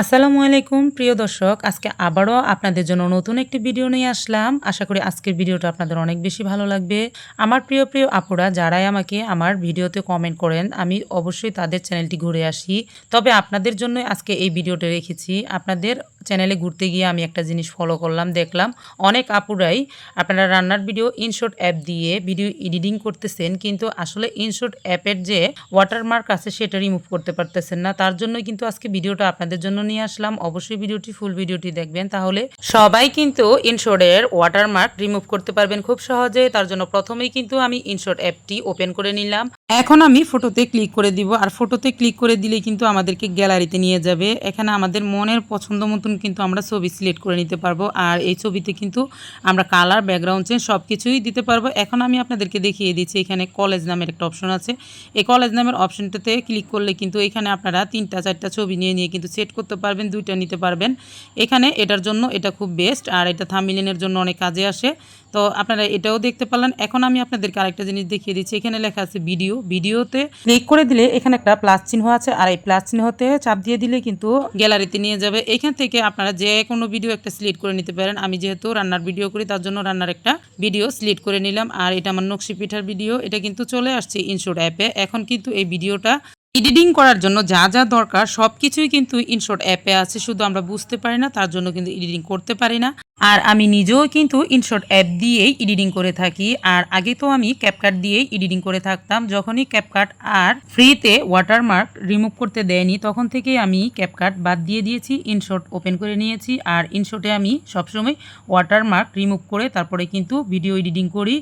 আসসালামু আলাইকুম, প্রিয় দর্শক। আজকে আবারও আপনাদের জন্য নতুন একটি ভিডিও নিয়ে আসলাম। আশা করি আজকের ভিডিওটা আপনাদের অনেক বেশি ভালো লাগবে। আমার প্রিয় প্রিয় আপুরা, যারাই আমাকে আমার ভিডিওতে কমেন্ট করেন, আমি অবশ্যই তাদের চ্যানেলটি ঘুরে আসি। তবে আপনাদের জন্য আজকে এই ভিডিওটা রেখেছি। আপনাদের চ্যানেলে ঘুরতে গিয়ে আমি একটা জিনিস ফলো করলাম, দেখলাম। অনেক আপুরাই আপনারা রান্নার ভিডিও ইনশর্ট অ্যাপ দিয়ে ভিডিও এডিটিং করতেছেন, কিন্তু আসলে ইনশর্ট অ্যাপের যে ওয়াটারমার্ক আছে সেটা রিমুভ করতে পারতেছেন না। তার জন্য কিন্তু আজকে ভিডিওটা আপনাদের জন্য নিয়ে আসলাম। অবশ্যই ভিডিওটি ফুল ভিডিওটি দেখবেন। তাহলে সবাই কিন্তু ইনশোর্টের ওয়াটারমার্ক রিমুভ করতে পারবেন খুব সহজে। তার জন্য প্রথমেই কিন্তু আমি ইনশোর্ট অ্যাপটি ওপেন করে নিলাম। এখন আমি ফটোতে ক্লিক করে দিব। আর ফটোতে ক্লিক করে দিলে কিন্তু আমাদেরকে গ্যালারিতে নিয়ে যাবে। এখানে আমাদের মনের পছন্দ মতন কিন্তু আমরা ছবি সিলেক্ট করে নিতে পারব। আর এই ছবিতে কিন্তু আমরা কালার, ব্যাকগ্রাউন্ড চেঞ্জ সব কিছুই দিতে পারব। এখন আমি আপনাদেরকে দেখিয়ে দিচ্ছি, এখানে কলেজ নামের একটা অপশন আছে। এই কলেজ নামের অপশনটাতে ক্লিক করলে কিন্তু এখানে আপনারা তিনটা, চারটা ছবি নিয়ে নিয়ে কিন্তু সেট করতে পারবেন, দুইটা নিতে পারবেন। এখানে এটার জন্য এটা খুব বেস্ট, আর এটা থামিলিনের জন্য অনেক কাজে আসে। তো আপনারা এটাও দেখতে পারলেন। এখন আমি আপনাদেরকে আরেকটা জিনিস দেখিয়ে দিচ্ছি। এখানে লেখা আছে ভিডিও। ভিডিওতে ক্লিক করে দিলে এখানে একটা প্লাস চিহ্ন আছে আর এই প্লাস চিহ্নতে চাপ দিয়ে দিলে কিন্তু গ্যালারিতে নিয়ে যাবে। এখান থেকে আপনারা যে কোনো ভিডিও একটা সিলেক্ট করে নিতে পারেন। আমি যেহেতু রান্নার ভিডিও করি, তার জন্য রান্নার একটা ভিডিও সিলেক্ট করে নিলাম। আর এটা আমার নকশি পিঠার ভিডিও এটা কিন্তু চলে আসছে ইনশোর অ্যাপে এখন কিন্তু এই ভিডিওটা এডিটিং করার জন্য যা যা দরকার সব কিছুই কিন্তু ইনশর্ট অ্যাপে আছে। শুধু আমরা বুঝতে পারি না, তার জন্য কিন্তু এডিটিং করতে পারি না। আর আমি নিজেও কিন্তু ইনশর্ট অ্যাপ দিয়েই এডিটিং করে থাকি। আর আগে তো আমি ক্যাপকাট দিয়েই এডিটিং করে থাকতাম। যখনই ক্যাপকাট আর ফ্রিতে ওয়াটারমার্ক রিমুভ করতে দেয়নি, তখন থেকেই আমি ক্যাপকাট বাদ দিয়ে দিয়েছি ইনশর্ট ওপেন করে নিয়েছি। আর ইনশর্টে আমি সবসময় ওয়াটারমার্ক রিমুভ করে তারপরে কিন্তু ভিডিও এডিটিং করি।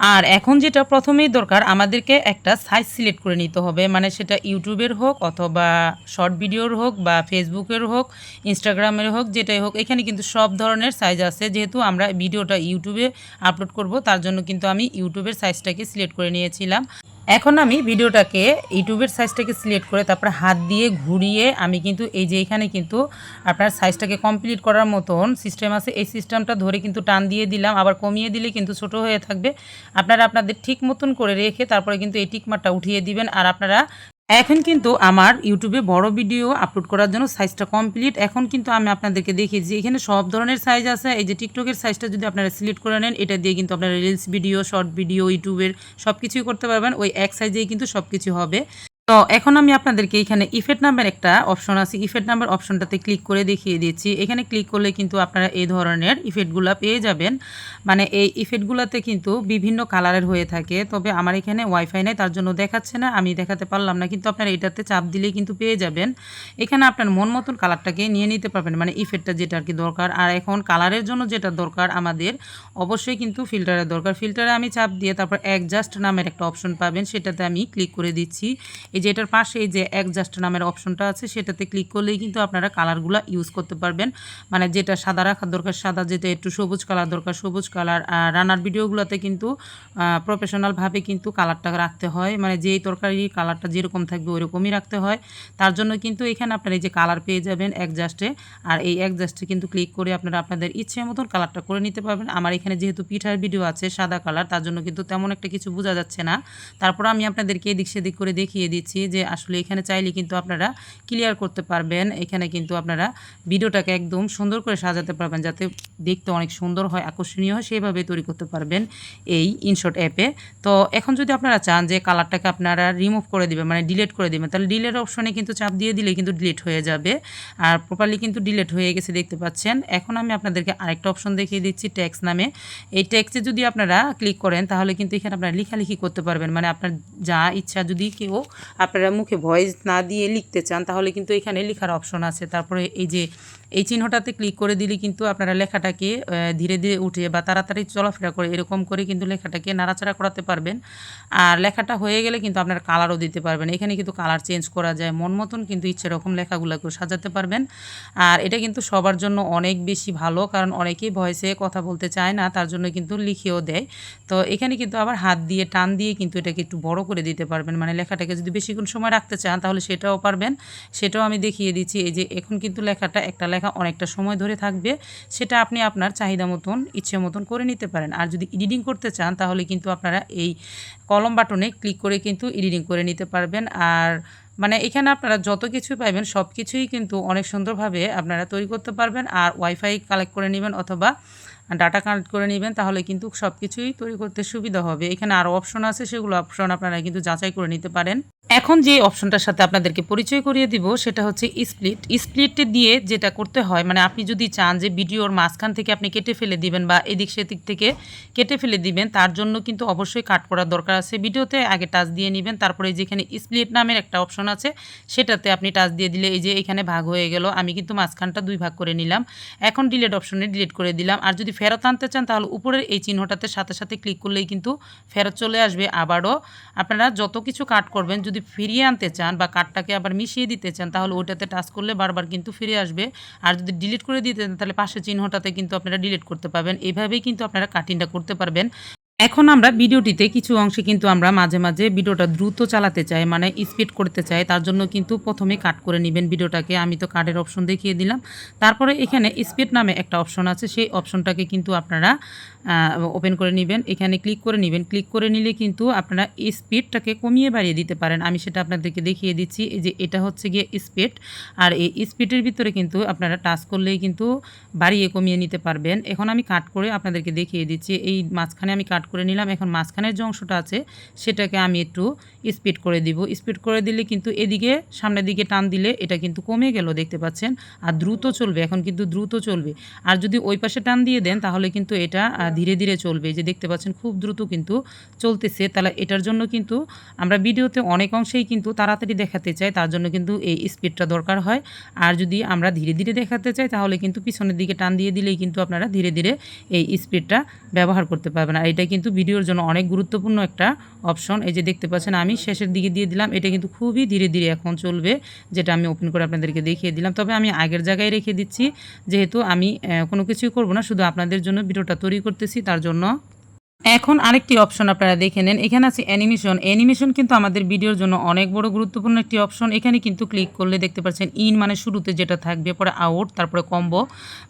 আর এখন যেটা প্রথমেই দরকার, আমাদেরকে একটা সাইজ সিলেক্ট করে নিতে হবে। মানে সেটা ইউটিউবের হোক অথবা শর্ট ভিডিওর হোক বা ফেসবুকের হোক ইনস্টাগ্রামের হোক, যেটাই হোক, এখানে কিন্তু সব ধরনের সাইজ আছে। যেহেতু আমরা ভিডিওটা ইউটিউবে আপলোড করব, তার জন্য কিন্তু আমি ইউটিউবের সাইজটাকে সিলেক্ট করে নিয়েছিলাম। এখন আমি ভিডিওটাকে ইউটিউবের সাইজটাকে সিলেক্ট করে তারপর হাত দিয়ে ঘুরিয়ে আমি কিন্তু এই যে এখানে কিন্তু আপনার সাইজটাকে কমপ্লিট করার মতন সিস্টেম আছে। এই সিস্টেমটা ধরে কিন্তু টান দিয়ে দিলাম, আবার কমিয়ে দিলে কিন্তু ছোট হয়ে থাকবে। আপনারা আপনাদের ঠিক মতন করে রেখে তারপরে কিন্তু এই টিকমারটা উঠিয়ে দিবেন। আর আপনারা এখন কিন্তু আমার ইউটিউবে বড় ভিডিও আপলোড করার জন্য সাইজটা কমপ্লিট এখন কিন্তু আমি আপনাদেরকে দেখি যে এখানে সব ধরনের সাইজ আছে। এই যে টিকটকের সাইজটা যদি আপনারা সিলেক্ট করে নেন, এটা দিয়ে কিন্তু আপনারা রিলস ভিডিও শর্ট ভিডিও ইউটিউবের সব কিছুই করতে পারবেন। ওই এক সাইজেই কিন্তু সব কিছু হবে। তো এখন আমি আপনাদেরকে এখানে ইফেক্ট নাম্বার একটা অপশন আছে। ইফেক্ট নাম্বার অপশনটাতে ক্লিক করে দেখিয়ে দিচ্ছি। এখানে ক্লিক করলে কিন্তু আপনারা এই ধরনের ইফেক্টগুলো পেয়ে যাবেন। মানে এই ইফেক্টগুলোতে কিন্তু বিভিন্ন কালারের হয়ে থাকে। তবে আমার এখানে ওয়াইফাই নেই, তার জন্য দেখাচ্ছে না। আমি দেখাতে পারলাম না, কিন্তু আপনারা এটাতে চাপ দিলে কিন্তু পেয়ে যাবেন। এখানে আপনার মন মতন কালারটাকে নিয়ে নিতে পারবেন। মানে ইফেক্টটা যেটা আর কি দরকার। আর এখন কালারের জন্য যেটা দরকার আমাদের, অবশ্যই কিন্তু ফিল্টারের দরকার। ফিল্টারে আমি চাপ দিয়ে তারপর অ্যাডজাস্ট নামের একটা অপশন পাবেন, সেটাতে আমি ক্লিক করে দিচ্ছি। এই যে এটার পাশে এই যে অ্যাডজাস্ট নামের অপশনটা আছে, সেটাতে ক্লিক করলেই কিন্তু আপনারা কালারগুলো ইউজ করতে পারবেন। মানে যেটা সাদা রাখার দরকার, সাদা যেটা একটু সবুজ কালার দরকার, সবুজ কালার আর রান্নার ভিডিওগুলোতে কিন্তু প্রফেশনালভাবে কিন্তু কালারটা রাখতে হয়। মানে যেই তরকারি কালারটা যেরকম থাকবে ওইরকমই রাখতে হয়। তার জন্য কিন্তু এখানে আপনারা এই যে কালার পেয়ে যাবেন অ্যাডজাস্টে আর এই অ্যাডজাস্টে কিন্তু ক্লিক করে আপনারা আপনাদের ইচ্ছে মতন কালারটা করে নিতে পারবেন। আমার এখানে যেহেতু পিঠার ভিডিও আছে সাদা কালার তার জন্য কিন্তু তেমন একটা কিছু বোঝা যাচ্ছে না। তারপর আমি আপনাদেরকে এদিক সেদিক করে দেখিয়ে দিচ্ছি। যে আসলে এখানে চাইলে কিন্তু আপনারা ক্লিয়ার করতে পারবেন। এখানে কিন্তু আপনারা ভিডিওটাকে একদম সুন্দর করে সাজাতে পারবেন যাতে দেখতে অনেক সুন্দর হয়, আকর্ষণীয় হয়, সেইভাবে তৈরি করতে পারবেন এই ইনশর্ট অ্যাপে তো এখন যদি আপনারা চান যে কালারটাকে আপনারা রিমুভ করে দিবেন মানে ডিলিট করে দিবেন, তাহলে ডিলেট অপশনে কিন্তু চাপ দিয়ে দিলে কিন্তু ডিলিট হয়ে যাবে। আর প্রপারলি কিন্তু ডিলিট হয়ে গেছে দেখতে পাচ্ছেন। এখন আমি আপনাদেরকে আরেকটা অপশন দেখিয়ে দিচ্ছি ট্যাক্স নামে। এই ট্যাক্সে যদি আপনারা ক্লিক করেন, তাহলে কিন্তু এখানে আপনারা লেখালেখি করতে পারবেন। মানে আপনার যা ইচ্ছা, যদি কেউ আপনারা মুখে ভয়েস না দিয়ে লিখতে চান, তাহলে কিন্তু এখানে লেখার অপশন আছে। তারপরে এই যে, এই চিহ্নটাতে ক্লিক করে দিলে কিন্তু আপনারা লেখাটাকে ধীরে ধীরে উঠে বা তাড়াতাড়ি চলাফেরা করে, এরকম করে কিন্তু লেখাটাকে নাড়াচাড়া করাতে পারবেন। আর লেখাটা হয়ে গেলে কিন্তু আপনারা কালারও দিতে পারবেন। এখানে কিন্তু কালার চেঞ্জ করা যায়। মন মতন কিন্তু ইচ্ছে রকম লেখাগুলোকেও সাজাতে পারবেন। আর এটা কিন্তু সবার জন্য অনেক বেশি ভালো, কারণ অনেকেই ভয়েসে কথা বলতে চায় না, তার জন্য কিন্তু লিখেও দেয়। তো এখানে কিন্তু আবার হাত দিয়ে, টান দিয়ে কিন্তু এটাকে একটু বড় করে দিতে পারবেন। মানে লেখাটাকে যদি বেশিক্ষণ সময় রাখতে চান, তাহলে সেটাও পারবেন। সেটাও আমি দেখিয়ে দিচ্ছি, এই যে এখন কিন্তু লেখাটা, একটা লেখা অনেকটা সময় ধরে থাকবে, সেটা আপনি আপনার চাহিদা মতন, ইচ্ছে মতন করে নিতে পারেন। আর যদি এডিটিং করতে চান, তাহলে কিন্তু আপনারা এই কলম বাটনে ক্লিক করে কিন্তু এডিটিং করে নিতে পারবেন। আর মানে এখানে আপনারা যত কিছু পাইবেন, সব কিছুই কিন্তু অনেক সুন্দরভাবে আপনারা তৈরি করতে পারবেন। আর ওয়াইফাই কালেক্ট করে নেবেন অথবা ডাটা কানেক্ট করে নেবেন, তাহলে কিন্তু সব কিছুই তৈরি করতে সুবিধা হবে। এখানে আরও অপশন আছে, সেগুলো অপশন আপনারা কিন্তু যাচাই করে নিতে পারেন। এখন যে অপশনটার সাথে আপনাদেরকে পরিচয় করিয়ে দিব, সেটা হচ্ছে স্প্লিট স্প্লিট দিয়ে যেটা করতে হয় মানে আপনি যদি চান যে ভিডিওর মাঝখান থেকে আপনি কেটে ফেলে দিবেন বা এদিক সেদিক থেকে কেটে ফেলে দিবেন, তার জন্য কিন্তু অবশ্যই কাট করার দরকার আছে। ভিডিওতে আগে টাচ দিয়ে নেবেন, তারপরে যেখানে স্প্লিট নামের একটা অপশন আছে, সেটাতে আপনি টাচ দিয়ে দিলে এই যে এখানে ভাগ হয়ে গেল, আমি কিন্তু মাঝখানটা দুই ভাগ করে নিলাম। এখন ডিলেট অপশনে ডিলিট করে দিলাম। আর যদি ফেরত আনতে চান, তাহলে উপরের এই চিহ্নটাতে সাথে সাথে ক্লিক করলেই কিন্তু ফেরত চলে আসবে আবারও। আপনারা যত কিছু কাট করবেন যদি ফিরিয়ে আনতে চান বা কার্ডটাকে আবার মিশিয়ে দিতে চান, তাহলে ওইটাতে টাচ করলে বারবার কিন্তু ফিরে আসবে। আর যদি ডিলিট করে দিতে চান, তাহলে পাশে চিহ্নটাতে কিন্তু আপনারা ডিলিট করতে পারবেন। এইভাবেই কিন্তু আপনারা কাটিংটা করতে পারবেন। এখন আমরা ভিডিওটিতে কিছু অংশে কিন্তু আমরা মাঝে মাঝে ভিডিওটা দ্রুত চালাতে চাই মানে স্পিড করতে চাই। তার জন্য কিন্তু প্রথমে কাট করে নেবেন ভিডিওটাকে। আমি তো কার্ডের অপশন দেখিয়ে দিলাম। তারপরে এখানে স্পিড নামে একটা অপশন আছে। সেই অপশনটাকে কিন্তু আপনারা ওপেন করে নেবেন। এখানে ক্লিক করে নেবেন। ক্লিক করে নিলে কিন্তু আপনারা স্পিডটাকে কমিয়ে বাড়িয়ে দিতে পারেন। আমি সেটা আপনাদেরকে দেখিয়ে দিচ্ছি। এই যে এটা হচ্ছে গিয়ে স্পিড আর এই স্পিডের ভিতরে কিন্তু আপনারা টাচ করলেই কিন্তু বাড়িয়ে কমিয়ে নিতে পারবেন। এখন আমি কাট করে আপনাদেরকে দেখিয়ে দিচ্ছি। এই মাঝখানে আমি কাট করে নিলাম। এখন মাঝখানের যে অংশটা আছে, সেটাকে আমি একটু স্পিড করে দিব। স্পিড করে দিলে কিন্তু এদিকে, সামনের দিকে টান দিলে এটা কিন্তু কমে গেল, দেখতে পাচ্ছেন? আর দ্রুত চলবে। এখন কিন্তু দ্রুত চলবে। আর যদি ওই পাশে টান দিয়ে দেন, তাহলে কিন্তু এটা ধীরে ধীরে চলবে। যে দেখতে পাচ্ছেন খুব দ্রুত কিন্তু চলতেছে। তাহলে এটার জন্য কিন্তু আমরা ভিডিওতে অনেক অংশেই কিন্তু তাড়াতাড়ি দেখাতে চাই। তার জন্য কিন্তু এই স্পিডটা দরকার হয়। আর যদি আমরা ধীরে ধীরে দেখাতে চাই, তাহলে কিন্তু পিছনের দিকে টান দিয়ে দিলেই কিন্তু আপনারা ধীরে ধীরে এই স্পিডটা ব্যবহার করতে পারবেন। আর এটা কিন্তু ভিডিওর জন্য অনেক গুরুত্বপূর্ণ একটা অপশন এই যে দেখতে পাচ্ছেন, আমি শেষের দিকে দিয়ে দিলাম। এটা কিন্তু খুবই ধীরে ধীরে এখন চলবে, যেটা আমি ওপেন করে আপনাদেরকে দেখিয়ে দিলাম। তবে আমি আগের জায়গায় রেখে দিচ্ছি, যেহেতু আমি কোনো কিছুই করব না। শুধু আপনাদের জন্য ভিডিওটা তৈরি করতেছি তার জন্য। এখন আরেকটি অপশন আপনারা দেখে নেন। এখানে আছে অ্যানিমেশন। অ্যানিমেশন কিন্তু আমাদের ভিডিওর জন্য অনেক বড় গুরুত্বপূর্ণ একটি অপশন। এখানে কিন্তু ক্লিক করলে দেখতে পাচ্ছেন ইন মানে শুরুতে যেটা থাকবে, পরে আউট, তারপরে কম্বো।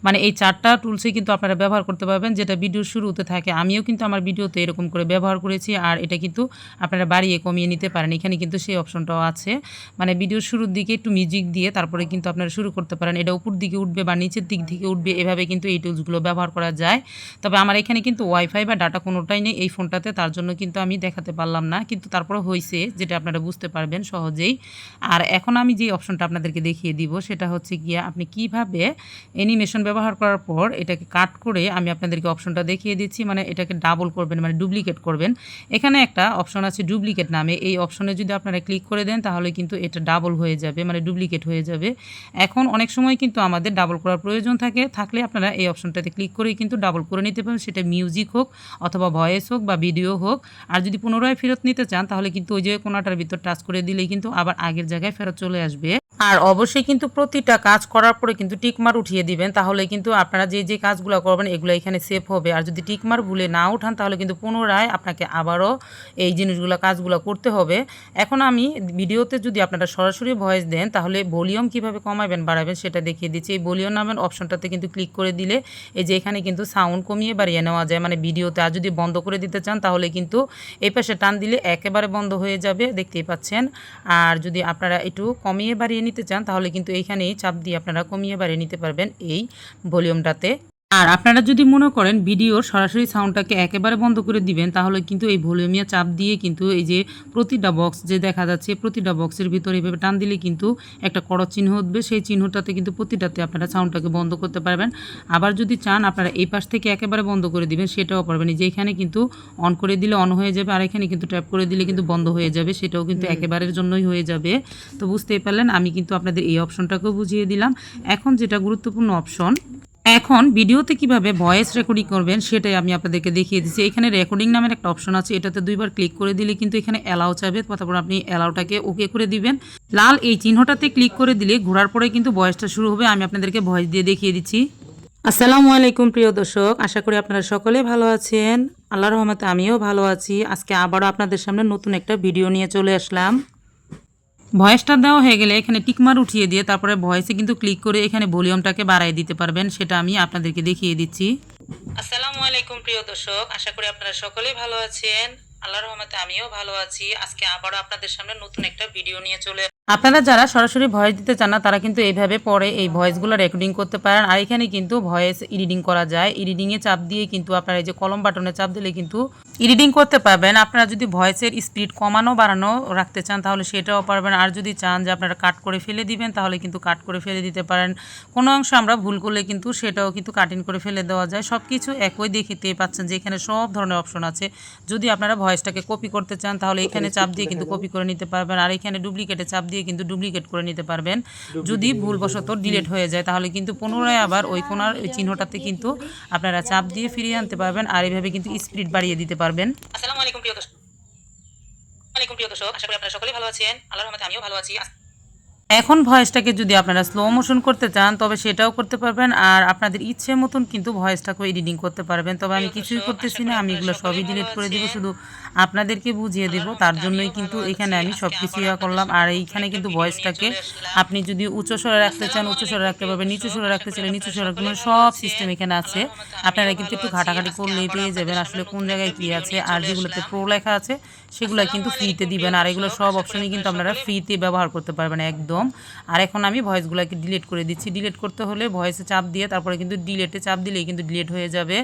মানে এই চারটা টুলসই কিন্তু আপনারা ব্যবহার করতে পারবেন, যেটা ভিডিওর শুরুতে থাকে। আমিও কিন্তু আমার ভিডিওতে এরকম করে ব্যবহার করেছি, আর এটা কিন্তু আপনারা বাড়িয়ে কমিয়ে নিতে পারেন। এখানে কিন্তু সেই অপশনটাও আছে। মানে ভিডিওর শুরুর দিকে একটু মিউজিক দিয়ে তারপরে কিন্তু আপনারা শুরু করতে পারেন। এটা উপর দিকে উঠবে বা নিচের দিক থেকে উঠবে, এভাবে কিন্তু এই টুলসগুলো ব্যবহার করা যায়। তবে আমার এখানে কিন্তু ওয়াইফাই বা ডাটা কোনোটাই নেই, এই ফোনটাতে তার জন্য কিন্তু আমি দেখাতে পারলাম না। কিন্তু তারপরে হয়েছে, যেটা আপনারা বুঝতে পারবেন সহজেই। আর এখন আমি যে অপশনটা আপনাদেরকে দেখিয়ে দিব, সেটা হচ্ছে গিয়ে আপনি কীভাবে অ্যানিমেশন ব্যবহার করার পর এটাকে কাট করে আমি আপনাদেরকে অপশনটা দেখিয়ে দিচ্ছি। মানে এটাকে ডাবল করবেন মানে ডুপ্লিকেট করবেন। এখানে একটা অপশন আছে ডুপ্লিকেট নামে। এই অপশনে যদি আপনারা ক্লিক করে দেন, তাহলে কিন্তু এটা ডাবল হয়ে যাবে মানে ডুপ্লিকেট হয়ে যাবে। এখন অনেক সময় কিন্তু আমাদের ডাবল করার প্রয়োজন থাকে। থাকলে আপনারা এই অপশনটাতে ক্লিক করেই কিন্তু ডাবল করে নিতে পারেন। সেটা মিউজিক হোক অথবা ভয়েস হোক বা ভিডিও হোক, আর যদি পুনরায় ফেরত নিতে চান, তাহলে কিন্তু ওই যে কোনাটার ভিতর টাচ করে দিলেই কিন্তু আবার আগের জায়গায় ফেরত চলে আসবে। আর অবশ্যই কিন্তু প্রতিটা কাজ করার পরে কিন্তু টিকমার উঠিয়ে দিবেন, তাহলে কিন্তু আপনারা যে যে কাজগুলো করবেন এগুলো এখানে সেভ হবে। আর যদি টিকমার ভুলে না উঠান, তাহলে কিন্তু পুনরায় আপনাকে আবারও এই জিনিসগুলো, কাজগুলো করতে হবে। এখন আমি ভিডিওতে যদি আপনারা সরাসরি ভয়েস দেন, তাহলে ভলিউম কীভাবে কমাবেন, বাড়াবেন সেটা দেখিয়ে দিচ্ছি। এই ভলিউম নামের অপশনটাতে কিন্তু ক্লিক করে দিলে এই যে এখানে কিন্তু সাউন্ড কমিয়ে বাড়িয়ে নেওয়া যায়। মানে ভিডিওতে আর যদি বন্ধ করে দিতে চান, তাহলে কিন্তু এই পাশে টান দিলে একেবারে বন্ধ হয়ে যাবে, দেখতেই পাচ্ছেন। আর যদি আপনারা একটু কমিয়ে বাড়িয়ে নিতে চান তাহলে কিন্তু এইখানেই চাপ দিয়ে আপনারা কমিয়ে বাড়িয়ে নিতে পারবেন এই ভলিউমটাতে। আর আপনারা যদি মনে করেন ভিডিওর সরাসরি সাউন্ডটাকে একেবারে বন্ধ করে দিবেন তাহলে কিন্তু এই ভলিউমিয়া চাপ দিয়ে কিন্তু এই যে প্রতিটা বক্স যে দেখা যাচ্ছে প্রতিটা বক্সের ভিতরে এভাবে টান দিলে কিন্তু একটা কড় চিহ্ন উঠবে। সেই চিহ্নটাতে কিন্তু প্রতিটাতে আপনারা সাউন্ডটাকে বন্ধ করতে পারবেন। আবার যদি চান আপনারা এই পাশ থেকে একেবারে বন্ধ করে দিবেন সেটাও পারবেন। যে এখানে কিন্তু অন করে দিলে অন হয়ে যাবে আর এখানে কিন্তু ট্যাপ করে দিলে কিন্তু বন্ধ হয়ে যাবে সেটাও কিন্তু একেবারের জন্যই হয়ে যাবে। তো বুঝতেই পারলেন আমি কিন্তু আপনাদের এই অপশনটাকেও বুঝিয়ে দিলাম। এখন যেটা গুরুত্বপূর্ণ অপশন এখন ভিডিওতে কীভাবে ভয়েস রেকর্ডিং করবেন সেটাই আমি আপনাদেরকে দেখিয়ে দিচ্ছি। এখানে রেকর্ডিং নামের একটা অপশন আছে, এটাতে দুইবার ক্লিক করে দিলে কিন্তু এখানে অ্যালাউ চাবে তারপর আপনি অ্যালাউটাকে ওকে করে দিবেন। লাল এই চিহ্নটাতে ক্লিক করে দিলে ঘোরার পরে কিন্তু ভয়েসটা শুরু হবে। আমি আপনাদেরকে ভয়েস দিয়ে দেখিয়ে দিচ্ছি। আসসালামু আলাইকুম প্রিয় দর্শক, আশা করি আপনারা সকলে ভালো আছেন। আল্লাহ রহমতে আমিও ভালো আছি। আজকে আবারও আপনাদের সামনে নতুন একটা ভিডিও নিয়ে চলে আসলাম। ভয়েসটা দেওয়া হয়ে গেলে এখানে টিকমার উঠিয়ে দিয়ে তারপরে ভয়েসে কিন্তু ক্লিক করে এখানে ভলিউমটাকে বাড়াই দিতে পারবেন, সেটা আমি আপনাদেরকে দেখিয়ে দিচ্ছি। আসসালামু আলাইকুম প্রিয় দর্শক, আশা করি আপনারা সকলেই ভালো আছেন। আল্লাহ রহমতে আমিও ভালো আছি। আজকে আবারও আপনাদের সামনে নতুন একটা ভিডিও নিয়ে চলে আপনারা যারা সরাসরি ভয়েস দিতে চান না তারা কিন্তু এইভাবে পরে এই ভয়েসগুলো রেকর্ডিং করতে পারেন। আর এখানে কিন্তু ভয়েস এডিটিং করা যায়। এডিটিংয়ে চাপ দিয়ে কিন্তু আপনারা এই যে কলম বাটনে চাপ দিলে কিন্তু এডিটিং করতে পারবেন। আপনারা যদি ভয়েসের স্পিড কমানো বাড়ানো রাখতে চান তাহলে সেটাও পারবেন। আর যদি চান যে আপনারা কাট করে ফেলে দিবেন তাহলে কিন্তু কাট করে ফেলে দিতে পারেন। কোনো অংশ আমরা ভুল করলে কিন্তু সেটাও কিন্তু কাটিং করে ফেলে দেওয়া যায়। সব কিছু একই দেখিতে পাচ্ছেন যে এখানে সব ধরনের অপশন আছে। যদি আপনারা ভয়েসটাকে কপি করতে চান তাহলে এখানে চাপ দিয়ে কিন্তু কপি করে নিতে পারবেন। আর এখানে ডুপ্লিকেটে চাপ দিয়ে কিন্তু ডুপ্লিকেট করে নিতে পারবেন। যদি ভুলবশত ডিলেট হয়ে যায় তাহলে কিন্তু পুনরায় আবার ওই কোনার ওই চিহ্নটাতে কিন্তু আপনারা চাপ দিয়ে ফিরিয়ে আনতে পারবেন আর এইভাবে কিন্তু স্পিড বাড়িয়ে দিতে পারবেন। আসসালামু আলাইকুম প্রিয় দর্শক। আলাইকুম প্রিয় দর্শক। আশা করি আপনারা সকলেই ভালো আছেন। আল্লাহর রহমতে আমিও ভালো আছি। এখন ভয়েসটাকে যদি আপনারা স্লো মোশন করতে চান তবে সেটাও করতে পারবেন। আর আপনাদের ইচ্ছে মতন কিন্তু ভয়েসটাকে এডিটিং করতে পারবেন। তবে আমি কিছুই করতেছি না আমি এগুলো সবই ডিলিট করে দিব শুধু আপনাদেরকে বুঝিয়ে দেব। তার জন্যই কিন্তু এখানে আমি সব কিছু ইয়া করলাম। আর এইখানে কিন্তু ভয়েসটাকে আপনি যদি উচ্চ স্বরে রাখতে চান উচ্চ স্বরে রাখতে পারবেন। নিচু স্বরে রাখতে চাইলে নিচু স্বরে রাখতে পারবেন। সব সিস্টেম এখানে আছে। আপনারা কিন্তু একটু ঘাটাঘাটি করলেই পেয়ে যাবেন আসলে কোন জায়গায় কী আছে। আর যেগুলোতে প্রো লেখা আছে সেগুলো কিন্তু ফ্রিতে দিবেন। আর এগুলো সব অপশনই কিন্তু আপনারা ফ্রিতে ব্যবহার করতে পারবেন একদম। আর এখন আমি ভয়েসগুলোকে ডিলিট করে দিচ্ছি। ডিলিট করতে হলে ভয়েসে চাপ দিয়ে তারপরে কিন্তু ডিলেটে চাপ দিলেই কিন্তু ডিলেট হয়ে যাবে।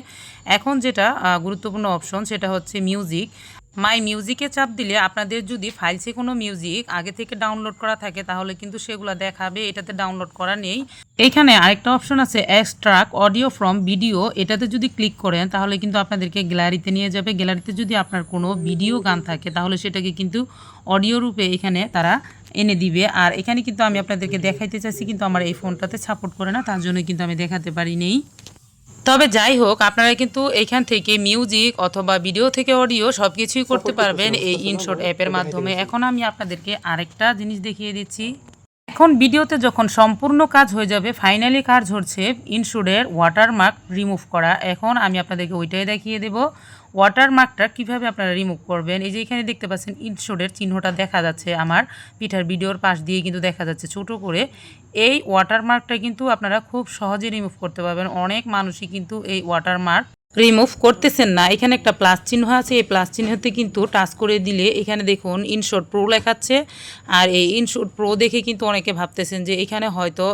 এখন যেটা গুরুত্বপূর্ণ অপশন সেটা হচ্ছে মিউজিক মাই মিউজিকে চাপ দিলে আপনাদের যদি ফাইলসে কোনো মিউজিক আগে থেকে ডাউনলোড করা থাকে, তাহলে কিন্তু সেগুলো দেখাবে, এটাতে ডাউনলোড করা নেই। এইখানে আরেকটা অপশন আছে এক্সট্রাক অডিও ফ্রম ভিডিও এটাতে যদি ক্লিক করেন, তাহলে কিন্তু আপনাদেরকে গ্যালারিতে নিয়ে যাবে। গ্যালারিতে যদি আপনার কোনো ভিডিও গান থাকে, তাহলে সেটাকে কিন্তু অডিও রূপে এখানে তারা এনে দিবে। আর এখানে কিন্তু আমি আপনাদেরকে দেখাইতে চাইছি, কিন্তু আমার এই ফোনটাতে সাপোর্ট করে না, তার জন্য কিন্তু আমি দেখাতে পারি নেই। তবে যাই হোক আপনারা কিন্তু এখান থেকে মিউজিক অথবা ভিডিও থেকে অডিও সব কিছুই করতে পারবেন এই ইনশট অ্যাপের মাধ্যমে। এখন আমি আপনাদেরকে আরেকটা জিনিস দেখিয়ে দিচ্ছি। এখন ভিডিওতে যখন সম্পূর্ণ কাজ হয়ে যাবে ফাইনালি কাজ হচ্ছে ইনশুডের ওয়াটারমার্ক রিমুভ করা। এখন আমি আপনাদেরকে ওইটাই দেখিয়ে দেব। ওয়াটারমার্কটা কীভাবে আপনারা রিমুভ করবেন? এই যে এখানে দেখতে পাচ্ছেন ইনশোডের চিহ্নটা দেখা যাচ্ছে আমার পিঠার ভিডিওর পাশ দিয়ে কিন্তু দেখা যাচ্ছে। ছোট করে এই ওয়াটারমার্কটা কিন্তু আপনারা খুব সহজে রিমুভ করতে পারবেন। অনেক মানুষই কিন্তু এই ওয়াটারমার্ক রিমুভ করতেছেন না। এখানে একটা প্লাস চিহ্ন আছে। এই প্লাস চিহ্নতে কিন্তু টাচ করে দিলে এখানে দেখুন ইনশট প্রো লেখাচ্ছে। আর এই ইনশট প্রো দেখে কিন্তু অনেকে ভাবতেছেন যে এখানে হয়তো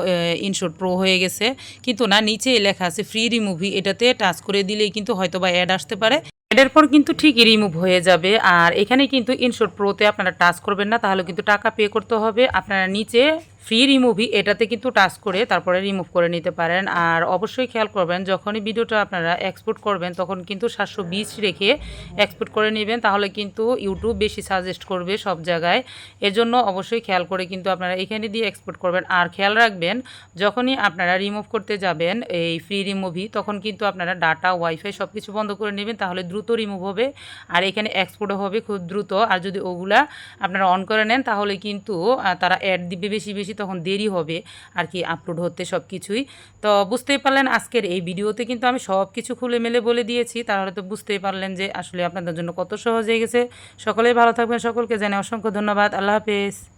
ইনশট প্রো হয়ে গেছে। কিন্তু না নিচে লেখা আছে ফ্রি রিমুভি এটাতে টাচ করে দিলেই কিন্তু হয়তো বা অ্যাড আসতে পারে। অ্যাডের পর কিন্তু ঠিকই রিমুভ হয়ে যাবে। আর এখানে কিন্তু ইনশোর প্রোতে আপনারা টাচ করবেন না, তাহলে কিন্তু টাকা পে করতে হবে। আপনারা নিচে ফ্রি রিমুভি এটাতে কিন্তু টাচ করে তারপরে রিমুভ করে নিতে পারেন। আর অবশ্যই খেয়াল করবেন, যখনই ভিডিওটা আপনারা এক্সপোর্ট করবেন, তখন কিন্তু সাতশো বিশ রেখে এক্সপোর্ট করে নেবেন। তাহলে কিন্তু ইউটিউব বেশি সাজেস্ট করবে সব জায়গায়। এজন্য অবশ্যই খেয়াল করে কিন্তু আপনারা এখানে দিয়ে এক্সপোর্ট করবেন। আর খেয়াল রাখবেন, যখনই আপনারা রিমুভ করতে যাবেন এই ফ্রি রিমুভি তখন কিন্তু আপনারা ডাটা ওয়াইফাই সব কিছু বন্ধ করে নেবেন। তাহলে দ্রুত রিমুভ হবে। আর এখানে এক্সপোর্টও হবে খুব দ্রুত। আর যদি ওগুলা আপনারা অন করে নেন, তাহলে কিন্তু তারা অ্যাড দিবে বেশি বেশি। তখন দেরি হবে আর কি আপলোড হতে সব কিছুই তো বুঝতেই পারলেন আজকের এই ভিডিওতে কিন্তু আমি সব কিছু খুলে মেলে বলে দিয়েছি। তাহলে তো বুঝতেই পারলেন যে আসলে আপনাদের জন্য কত সহজ হয়ে গেছে। সকলেই ভালো থাকবেন, সকলকে জানে অসংখ্য ধন্যবাদ। আল্লাহ হাফেজ।